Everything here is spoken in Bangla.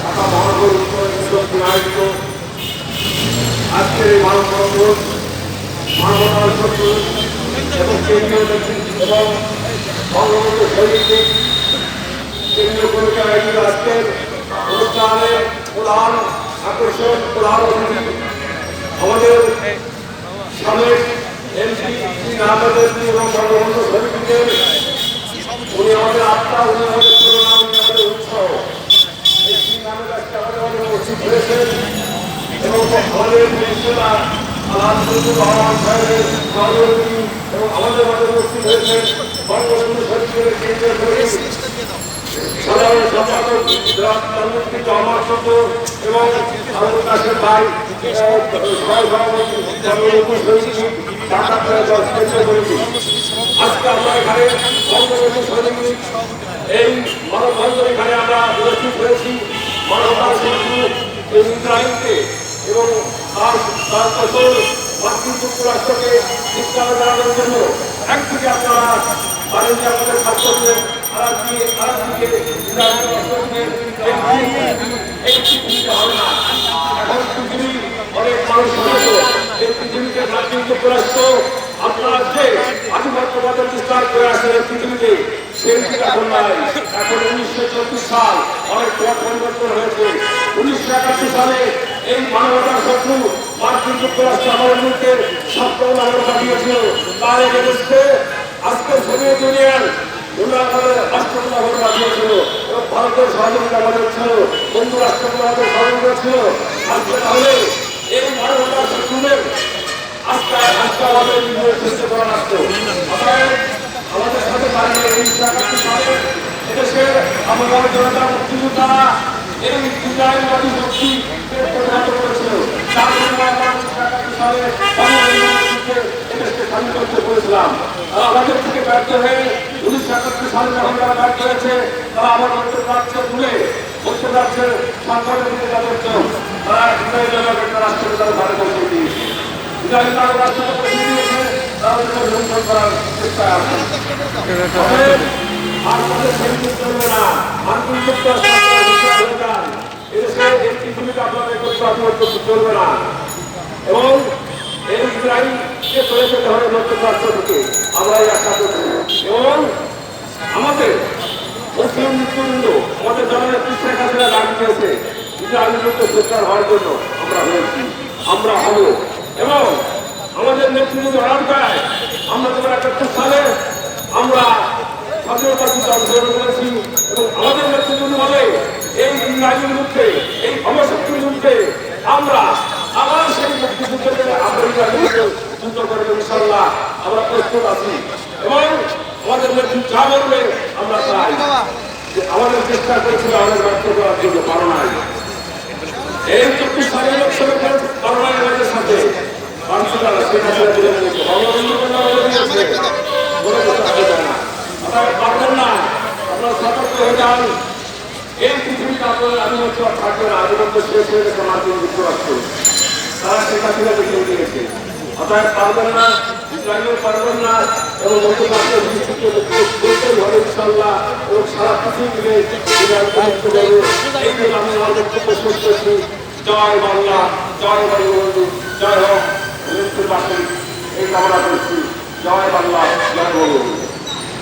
ঢাকা মহানগর উত্তর আয়োজিত আজকের এই মানববন্ধন মানবতার শত্রু এবং কেন্দ্রীয় এবং বঙ্গবন্ধু শহীদদের কেন্দ্রীয় ভূমিকা আয়োজিত আজকের অনুষ্ঠানের প্রধান আকর্ষণ প্রধান অতিথি আমাদের সাবেক এমপি এমপি এবং বঙ্গবন্ধু শহীদদের উনি আমাদের আত্মা উনি আমাদের প্রেরণা উনি আমাদের উৎসাহ এই তিন নামের আজকে আমাদের অনেক উপস্থিত হয়েছেন এবং আমাদের প্রিন্সিপাল আলহামদুলিল্লাহ রহমান সাহেবের সহযোগী এবং আমাদের মাঝে উপস্থিত হয়েছেন বঙ্গবন্ধু সচিবের কেন্দ্রীয় সচিব সাধারণ সম্পাদক জন্মুক্তি রহমান চন্দ্র এবং আমাদের কাছের ভাই সহসভাপতি বঙ্গবন্ধু সচিব ঢাকা কেন্দ্রীয় সচিব আজকে আমরা এখানে এই আমরা উপস্থিত হয়েছি। মানবতার ইসরায়েলকে এবং তার তার ফসল মার্কিন যুক্তরাষ্ট্রকে চিৎকার জানানোর জন্য একদিকে আপনারা পারেন যে আমাদের ছাত্রদের পৃথিবীতে হবে না এখন পৃথিবী অনেক মানুষ হয়েছে এই পৃথিবীতে মার্কিন যুক্তরাষ্ট্র আপনারা যে আধিপত্যবাদের বিস্তার করে এই পৃথিবীতে। সেই দিকে এখন নাই। এখন উনিশশো চব্বিশ সাল অনেক পথ পরিবর্তন হয়েছে। উনিশশো একাশি সালে এই মানবতার শত্রু মার্কিন যুক্তরাষ্ট্র আমাদের সপ্তম নম্বর পাঠিয়েছিল। তার এগেনস্টে আজকে সোভিয়েত ইউনিয়ন আমাদের রাষ্ট্রগুলো আমাদের পাঠিয়েছিল। এবং ভারতের সহযোগিতা আমাদের ছিল। বন্ধু রাষ্ট্রগুলো আমাদের সহযোগিতা ছিল। আজকে তাহলে এই মানবতার শত্রুদের আজকে আজকে আমাদের বিরুদ্ধে চেষ্টা করা লাগতো আমাদের আমাদের সাথে এদেশের আমার জনতা মুক্তিযোদ্ধারা এই আমরা স্বাধীন করতে করেছিলাম আমাদের থেকে ব্যর্থ হয়ে উনিশশো একাত্তর সালে যখন তারা ব্যর্থ হয়েছে তারা আবার মধ্যপ্রাচ্য তুলে মধ্যপ্রাচ্যের সাংগঠনিক তাদের চোখ তারা রাষ্ট্রকে তারা ভালো করে ইসরায়েল করার চেষ্টায় আর এই পৃথিবীতে আপনাদের করতে আপনার না এবং এই ইসরায়েলকে চলে যেতে হবে আমরা এই এবং আমাদের মুসলিম মৃত্যুবৃন্দ আমাদের জননেত্রী শেখ হাসিনা ডাক দিয়েছে ইসরায়েলের সরকার হওয়ার জন্য আমরা হয়েছি আমরা হব এবং আমাদের নেতৃত্ব অর্ডার আমরা যখন একাত্তর সালে আমরা স্বাধীনতা যুদ্ধে অংশগ্রহণ করেছি এবং আমাদের নেতৃত্ব বলে এই ইংরাজির বিরুদ্ধে এই অবশক্তির বিরুদ্ধে আমরা আবার সেই মুক্তিযুদ্ধে আমরা যুদ্ধ করব ইনশাল্লাহ আমরা প্রস্তুত আছি এবং আমাদের নেতৃত্ব যা বলবে আমরা চাই। আমাদের চেষ্টা করেছিল আমাদের ব্যর্থ করার জন্য পারো নাই। এই চব্বিশ সালের লোকসভা করোনা আমাদের সাথে বাংলাদেশ শেখ হাসিনা তুলে নিয়েছে বঙ্গবন্ধু কন্যা বলে দিয়েছে বলে দিতে হবে না আপনারা পারবেন না আপনারা সতর্ক হয়ে যান এই পৃথিবীতে আপনাদের আধিপত্য আর থাকবে না আধিপত্য শেষ হয়ে গেছে মার্কিন যুক্তরাষ্ট্র তারা শেখ হাসিনা দেখিয়ে দিয়েছে অতএব পারবেন না ইসরায়েলও পারবেন না এবং মধ্যপ্রাচ্যের বিস্তৃত হবে ইনশাল্লাহ সারা জন্য আমি আমার বক্তব্য শেষ করছি। জয় বাংলা, জয় বঙ্গবন্ধু জয় হোক। মৃত্যুর পাশে এই কামনা করছি। জয় বাংলা জয় বঙ্গবন্ধু।